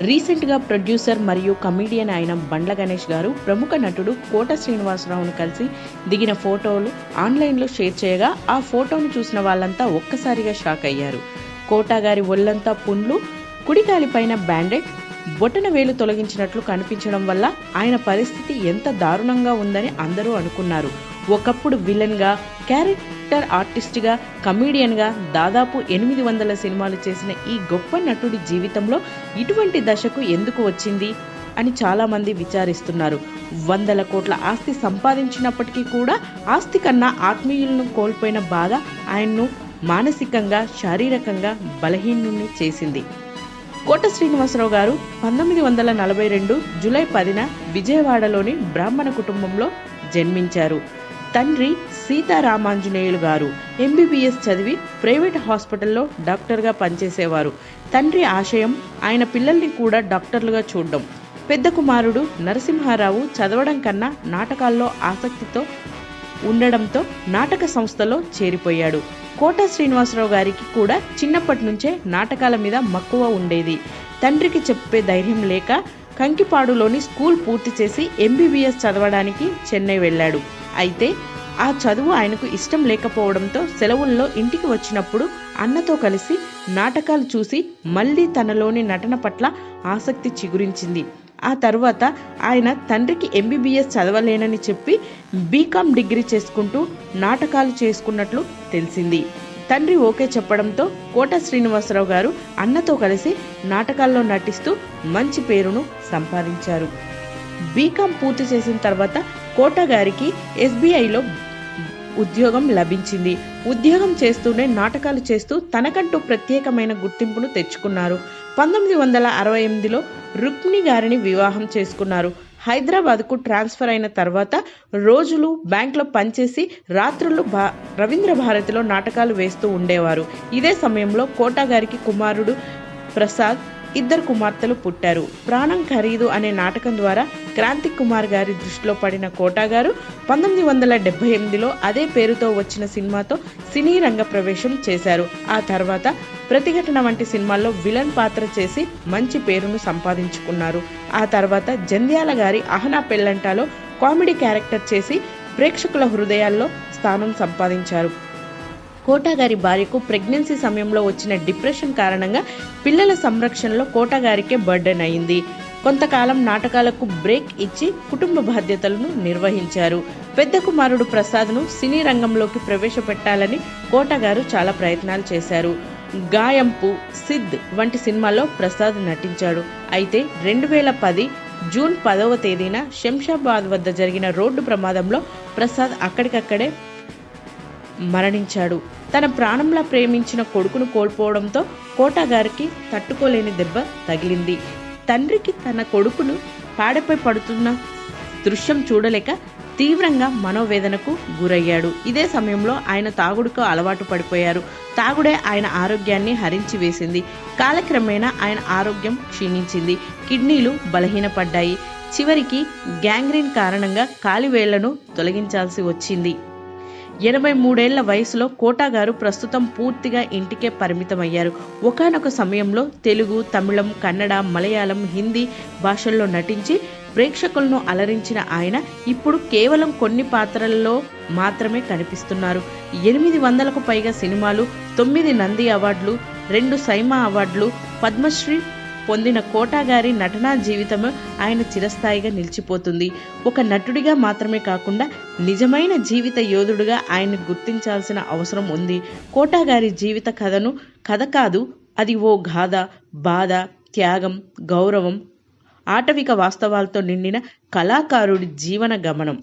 రీసెంట్గా ప్రొడ్యూసర్ మరియు కమీడియన్ అయిన బండ్ల గణేష్ గారు ప్రముఖ నటుడు కోట శ్రీనివాసరావును కలిసి దిగిన ఫోటోలు ఆన్లైన్లో షేర్ చేయగా ఆ ఫోటోను చూసిన వాళ్ళంతా ఒక్కసారిగా షాక్ అయ్యారు. కోట గారి ఒళ్ళంతా పుండ్లు కుడికాలిపైన బ్యాండెడ్ బొటన వేలు తొలగించినట్లు కనిపించడం వల్ల ఆయన పరిస్థితి ఎంత దారుణంగా ఉందని అందరూ అనుకున్నారు. ఒకప్పుడు విలన్గా క్యారెక్టర్ ఆర్టిస్ట్గా కమీడియన్గా దాదాపు ఎనిమిది వందల సినిమాలు చేసిన ఈ గొప్ప నటుడి జీవితంలో ఇటువంటి దశకు ఎందుకు వచ్చింది అని చాలామంది విచారిస్తున్నారు. వందల కోట్ల ఆస్తి సంపాదించినప్పటికీ కూడా ఆస్తి కన్నా ఆత్మీయులను కోల్పోయిన బాధ ఆయన్ను మానసికంగా శారీరకంగా బలహీనుని చేసింది. కోట శ్రీనివాసరావు గారు పంతొమ్మిది వందల నలభై రెండు జూలై పదిన విజయవాడలోని బ్రాహ్మణ కుటుంబంలో జన్మించారు. తండ్రి సీతారామాంజనేయులు గారు. ఎంబీబీఎస్ చదివి ప్రైవేట్ హాస్పిటల్లో డాక్టర్గా పనిచేసేవారు. తండ్రి ఆశయం ఆయన పిల్లల్ని కూడా డాక్టర్లుగా చూడడం. పెద్ద కుమారుడు నరసింహారావు చదవడం కన్నా నాటకాల్లో ఆసక్తితో ఉండడంతో నాటక సంస్థలో చేరిపోయాడు. కోట శ్రీనివాసరావు గారికి కూడా చిన్నప్పటి నుంచే నాటకాల మీద మక్కువ ఉండేది. తండ్రికి చెప్పే ధైర్యం లేక కంకిపాడులోని స్కూల్ పూర్తి చేసి ఎంబీబీఎస్ చదవడానికి చెన్నై వెళ్ళాడు. అయితే ఆ చదువు ఆయనకు ఇష్టం లేకపోవడంతో సెలవుల్లో ఇంటికి వచ్చినప్పుడు అన్నతో కలిసి నాటకాలు చూసి మళ్ళీ తనలోని నటన పట్ల ఆసక్తి చిగురించింది. ఆ తర్వాత ఆయన తండ్రికి ఎంబీబీఎస్ చదవలేనని చెప్పి బీకామ్ డిగ్రీ చేసుకుంటూ నాటకాలు చేసుకున్నట్లు తెలిసింది. తండ్రి ఓకే చెప్పడంతో కోట శ్రీనివాసరావు గారు అన్నతో కలిసి నాటకాల్లో నటిస్తూ మంచి పేరును సంపాదించారు. బీకామ్ పూర్తి చేసిన తర్వాత కోట గారికి ఎస్బీఐలో ఉద్యోగం లభించింది. ఉద్యోగం చేస్తూనే నాటకాలు చేస్తూ తనకంటూ ప్రత్యేకమైన గుర్తింపును తెచ్చుకున్నారు. పంతొమ్మిది వందల అరవై ఎనిమిదిలో రుక్మిణి గారిని వివాహం చేసుకున్నారు. హైదరాబాద్కు ట్రాన్స్ఫర్ అయిన తర్వాత రోజులు బ్యాంక్లో పనిచేసి రాత్రులు భా రవీంద్ర భారతిలో నాటకాలు వేస్తూ ఉండేవారు. ఇదే సమయంలో కోటా గారికి కుమారుడు ప్రసాద్ ఇద్దరు కుమార్తెలు పుట్టారు. ప్రాణం ఖరీదు అనే నాటకం ద్వారా క్రాంతి కుమార్ గారి దృష్టిలో పడిన కోటా గారు పంతొమ్మిది వందల డెబ్బై ఎనిమిదిలో అదే పేరుతో వచ్చిన సినిమాతో సినీ రంగ ప్రవేశం చేశారు. ఆ తర్వాత ప్రతిఘటన వంటి సినిమాల్లో విలన్ పాత్ర చేసి మంచి పేరును సంపాదించుకున్నారు. ఆ తర్వాత జంధ్యాల గారి అహనా పెళ్ళంటాలో కామెడీ క్యారెక్టర్ చేసి ప్రేక్షకుల హృదయాల్లో స్థానం సంపాదించారు. కోటాగారి భార్యకు ప్రెగ్నెన్సీ సమయంలో వచ్చిన డిప్రెషన్ కారణంగా పిల్లల సంరక్షణలో కోటాగారికే బర్డెన్ అయింది. కొంతకాలం నాటకాలకు బ్రేక్ ఇచ్చి కుటుంబ బాధ్యతలను నిర్వహించారు. పెద్ద కుమారుడు ప్రసాద్ను సినీ రంగంలోకి ప్రవేశపెట్టాలని కోటగారు చాలా ప్రయత్నాలు చేశారు. గాయంపు సిద్ వంటి సినిమాల్లో ప్రసాద్ నటించాడు. అయితే రెండు వేల పది జూన్ పదవ తేదీన శంషాబాద్ వద్ద జరిగిన రోడ్డు ప్రమాదంలో ప్రసాద్ అక్కడికక్కడే మరణించాడు. తన ప్రాణంలా ప్రేమించిన కొడుకును కోల్పోవడంతో కోటాగారికి తట్టుకోలేని దెబ్బ తగిలింది. తండ్రికి తన కొడుకును పాడపై పడుతున్న దృశ్యం చూడలేక తీవ్రంగా మనోవేదనకు గురయ్యాడు. ఇదే సమయంలో ఆయన తాగుడుకు అలవాటు పడిపోయారు. తాగుడే ఆయన ఆరోగ్యాన్ని హరించి వేసింది. కాలక్రమేణా ఆయన ఆరోగ్యం క్షీణించింది. కిడ్నీలు బలహీనపడ్డాయి. చివరికి గ్యాంగ్రీన్ కారణంగా కాలివేళ్ళను తొలగించాల్సి వచ్చింది. ఎనభై మూడేళ్ళ వయసులో కోటా గారు ప్రస్తుతం పూర్తిగా ఇంటికే పరిమితమయ్యారు. ఒకనొక సమయంలో తెలుగు తమిళం కన్నడ మలయాళం హిందీ భాషల్లో నటించి ప్రేక్షకులను అలరించిన ఆయన ఇప్పుడు కేవలం కొన్ని పాత్రల్లో మాత్రమే కనిపిస్తున్నారు. ఎనిమిది వందలకు పైగా సినిమాలు తొమ్మిది నంది అవార్డులు రెండు సైమా అవార్డులు పద్మశ్రీ పొందిన కోటాగారి నటనా జీవితం ఆయన చిరస్థాయిగా నిలిచిపోతుంది. ఒక నటుడిగా మాత్రమే కాకుండా నిజమైన జీవిత యోధుడుగా ఆయన గుర్తించాల్సిన అవసరం ఉంది. కోటాగారి జీవిత కథను కథ కాదు అది ఓ గాథ బాధ త్యాగం గౌరవం ఆటవిక వాస్తవాలతో నిండిన కళాకారుడి జీవన గమనం.